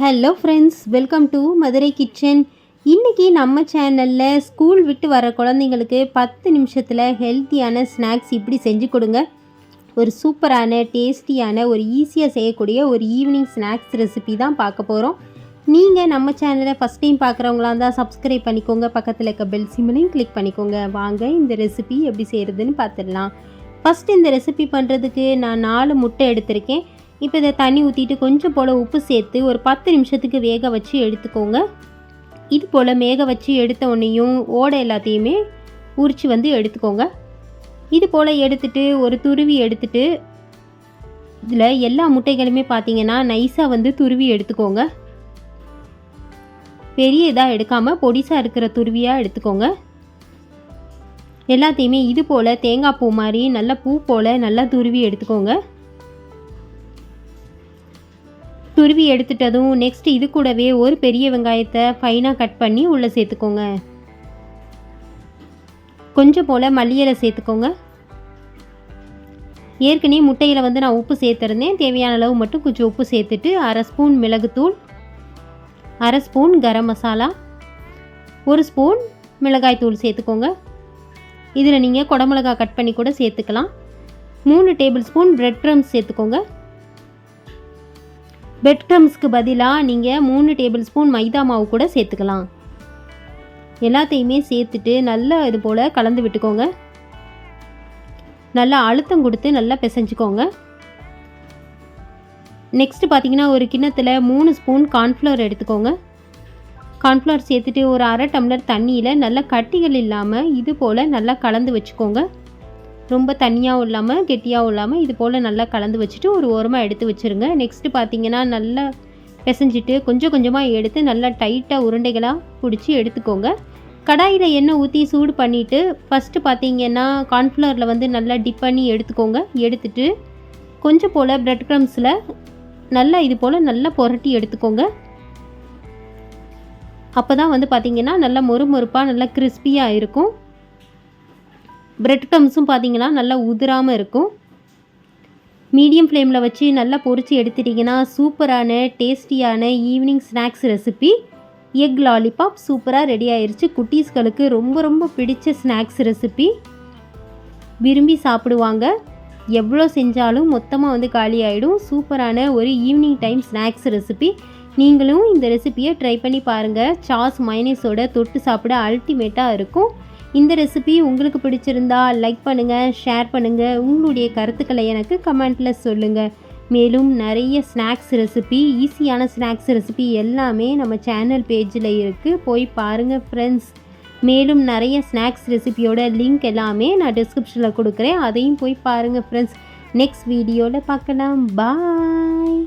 Hello friends welcome to Madurai kitchen இன்றைக்கி நம்ம சேனலில் ஸ்கூல் விட்டு வர குழந்தைங்களுக்கு பத்து நிமிஷத்தில் ஹெல்த்தியான ஸ்நாக்ஸ் இப்படி செஞ்சு கொடுங்க. ஒரு சூப்பரான டேஸ்டியான ஒரு ஈஸியாக செய்யக்கூடிய ஒரு ஈவினிங் ஸ்நாக்ஸ் ரெசிபி தான் பார்க்க போகிறோம் நீங்கள் நம்ம சேனலை ஃபஸ்ட் டைம் பார்க்குறவங்களா இருந்தால் சப்ஸ்கிரைப் பண்ணிக்கோங்க. பக்கத்தில் இருக்க பெல் சிம்லையும் கிளிக் பண்ணிக்கோங்க. வாங்க இந்த ரெசிபி எப்படி செய்கிறதுன்னு பார்த்துடலாம். ஃபஸ்ட் இந்த ரெசிபி பண்ணுறதுக்கு நான் நாலு முட்டை எடுத்திருக்கேன். இப்போ இதை தண்ணி ஊற்றிட்டு கொஞ்சம் போல் உப்பு சேர்த்து ஒரு பத்து நிமிஷத்துக்கு வேக வச்சு எடுத்துக்கோங்க. இது போல் வேக வச்சு எடுத்த உடனேயும் ஓடை எல்லாத்தையுமே உரித்து வந்து எடுத்துக்கோங்க. இது போல் எடுத்துட்டு ஒரு துருவி எடுத்துட்டு இதில் எல்லா முட்டைகளுமே பார்த்தீங்கன்னா நைஸாக வந்து துருவி எடுத்துக்கோங்க. பெரிய இதாக எடுக்காமல் பொடிசாக இருக்கிற துருவியாக எடுத்துக்கோங்க. எல்லாத்தையுமே இது போல் தேங்காய் பூ மாதிரி நல்லா பூ போல் நல்லா துருவி எடுத்துக்கோங்க. துருவி எடுத்துட்டதும் நெக்ஸ்ட் இது கூடவே ஒரு பெரிய வெங்காயத்தை ஃபைனாக கட் பண்ணி உள்ளே சேர்த்துக்கோங்க. கொஞ்சம் போல் மல்லியலை சேர்த்துக்கோங்க. ஏற்கனவே முட்டையில் வந்து நான் உப்பு சேர்த்துருந்தேன். தேவையான அளவு மட்டும் கொஞ்சம் உப்பு சேர்த்துட்டு அரை ஸ்பூன் மிளகுத்தூள் அரை ஸ்பூன் கரம் மசாலா ஒரு ஸ்பூன் மிளகாய் தூள் சேர்த்துக்கோங்க. இதில் நீங்கள் குடமிளகா கட் பண்ணி கூட சேர்த்துக்கலாம். மூணு டேபிள் ஸ்பூன் பிரெட் க்ரம்ஸ் சேர்த்துக்கோங்க. பெட் க்ரம்ஸ்க்கு பதிலாக நீங்கள் மூணு டேபிள் ஸ்பூன் மைதா மாவு கூட சேர்த்துக்கலாம். எல்லாத்தையுமே சேர்த்துட்டு நல்லா இது போல் கலந்து விட்டுக்கோங்க. நல்லா அழுத்தம் கொடுத்து நல்லா பிசைஞ்சுக்கோங்க. நெக்ஸ்ட்டு பார்த்தீங்கன்னா ஒரு கிண்ணத்தில் மூணு ஸ்பூன் கார்ன்ஃப்ளவர் எடுத்துக்கோங்க. கார்ன்ஃப்ளவர் சேர்த்துட்டு ஒரு அரை டம்ளர் தண்ணியில் நல்லா கட்டிகள் இல்லாமல் இது போல் நல்லா கலந்து வச்சுக்கோங்க. ரொம்ப தண்ணியாகவும் இல்லாமல் கெட்டியாகவும் இல்லாமல் இது போல் நல்லா கலந்து வச்சுட்டு ஒரு ஓரமாக எடுத்து வச்சுருங்க. நெக்ஸ்ட்டு பார்த்தீங்கன்னா நல்லா பிசைஞ்சிட்டு கொஞ்சம் கொஞ்சமாக எடுத்து நல்லா டைட்டாக உருண்டைகளாக பிடிச்சி எடுத்துக்கோங்க. கடாயில் எண்ணெய் ஊற்றி சூடு பண்ணிவிட்டு ஃபஸ்ட்டு பார்த்தீங்கன்னா கார்ன்ஃப்ளவரில் வந்து நல்லா டிப் பண்ணி எடுத்துக்கோங்க. எடுத்துட்டு கொஞ்சம் போல் ப்ரெட் க்ரம்ஸில் நல்லா இது போல் நல்லா புரட்டி எடுத்துக்கோங்க. அப்போ தான் வந்து பார்த்திங்கன்னா நல்லா மொறுமொறுப்பாக நல்லா கிறிஸ்பியாக இருக்கும். பிரெட் க்ரம்ஸும் பார்த்தீங்கன்னா நல்லா உதிராமல் இருக்கும். மீடியம் ஃப்ளேமில் வச்சு நல்லா பொறிச்சு எடுத்துட்டிங்கன்னா சூப்பரான டேஸ்டியான evening snacks recipe egg lollipop சூப்பராக ரெடி ஆயிடுச்சு குட்டீஸ்களுக்கு ரொம்ப ரொம்ப பிடிச்ச ஸ்நாக்ஸ் ரெசிபி விரும்பி சாப்பிடுவாங்க. எவ்வளோ செஞ்சாலும் மொத்தமாக வந்து காலி ஆகிடும் சூப்பரான ஒரு ஈவினிங் டைம் ஸ்நாக்ஸ் ரெசிபி நீங்களும் இந்த ரெசிப்பியை ட்ரை பண்ணி பாருங்கள் சாஸ் மைனஸோட தொட்டு சாப்பிட அல்டிமேட்டாக இருக்கும். இந்த ரெசிபி உங்களுக்கு பிடிச்சிருந்தா லைக் பண்ணுங்கள் ஷேர் பண்ணுங்கள் உங்களுடைய கருத்துக்களை எனக்கு கமெண்ட்டில் சொல்லுங்கள் மேலும் நிறைய ஸ்நாக்ஸ் ரெசிபி ஈஸியான ஸ்நாக்ஸ் ரெசிபி எல்லாமே நம்ம சேனல் பேஜில் இருக்குது போய் பாருங்கள் ஃப்ரெண்ட்ஸ் மேலும் நிறைய ஸ்நாக்ஸ் ரெசிபியோட லிங்க் எல்லாமே நான் டிஸ்கிரிப்ஷனில் கொடுக்குறேன். அதையும் போய் பாருங்கள் ஃப்ரெண்ட்ஸ் நெக்ஸ்ட் வீடியோவில் பார்க்கலாம். பாய்